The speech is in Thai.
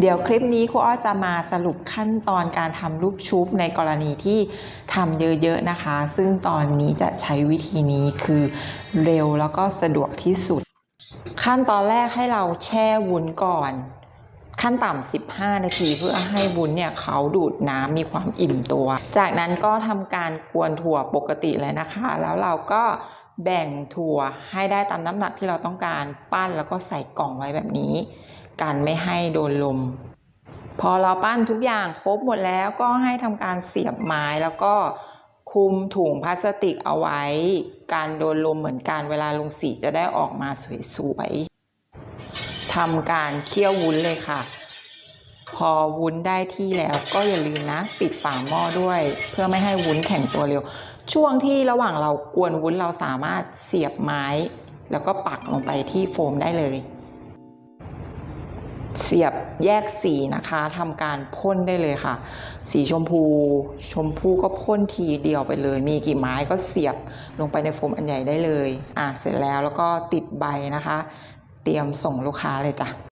เดี๋ยวคลิปนี้ครูอ้อจะมาสรุปขั้นตอนการทำลูกชุบในกรณีที่ทำเยอะๆนะคะ ซึ่งตอนนี้จะใช้วิธีนี้คือเร็วแล้วก็สะดวกที่สุด ขั้นตอนแรกให้เราแช่วุ้นก่อน ขั้นต่ำ 15 นาทีเพื่อให้วุ้นเนี่ยเขาดูดน้ำมีความอิ่มตัว จากนั้นก็ทำการกวนถั่วปกติเลยนะคะ แล้วเราก็แบ่งถั่วให้ได้ตามน้ำหนักที่เราต้องการปั้นแล้วก็ใส่กล่องไว้แบบนี้ กันไม่ให้โดนลม พอเราปั้นทุกอย่างครบหมดแล้วก็ให้ทำการเสียบไม้แล้วก็คุมถุงพลาสติกเอาไว้ การโดนลมเหมือนกันเวลาลงสีจะได้ออกมาสวยๆทำการเคี่ยววุ้นเลยค่ะ พอวุ้นได้ที่แล้วก็อย่าลืมนะ ปิดฝาหม้อด้วย เพื่อไม่ให้วุ้นแข็งตัวเร็ว ช่วงที่ระหว่างเรากวนวุ้นเราสามารถเสียบไม้ แล้วก็ปักลงไปที่โฟมได้เลย เสียบแยกสีนะคะทำการพ่นได้เลยค่ะ สีชมพู ชมพูก็พ่นทีเดียวไปเลย มีกี่ไม้ก็เสียบลงไปในโฟมอันใหญ่ได้เลย อะเสร็จแล้วแล้วก็ติดใบนะคะ เตรียมส่งลูกค้าเลยจ้ะ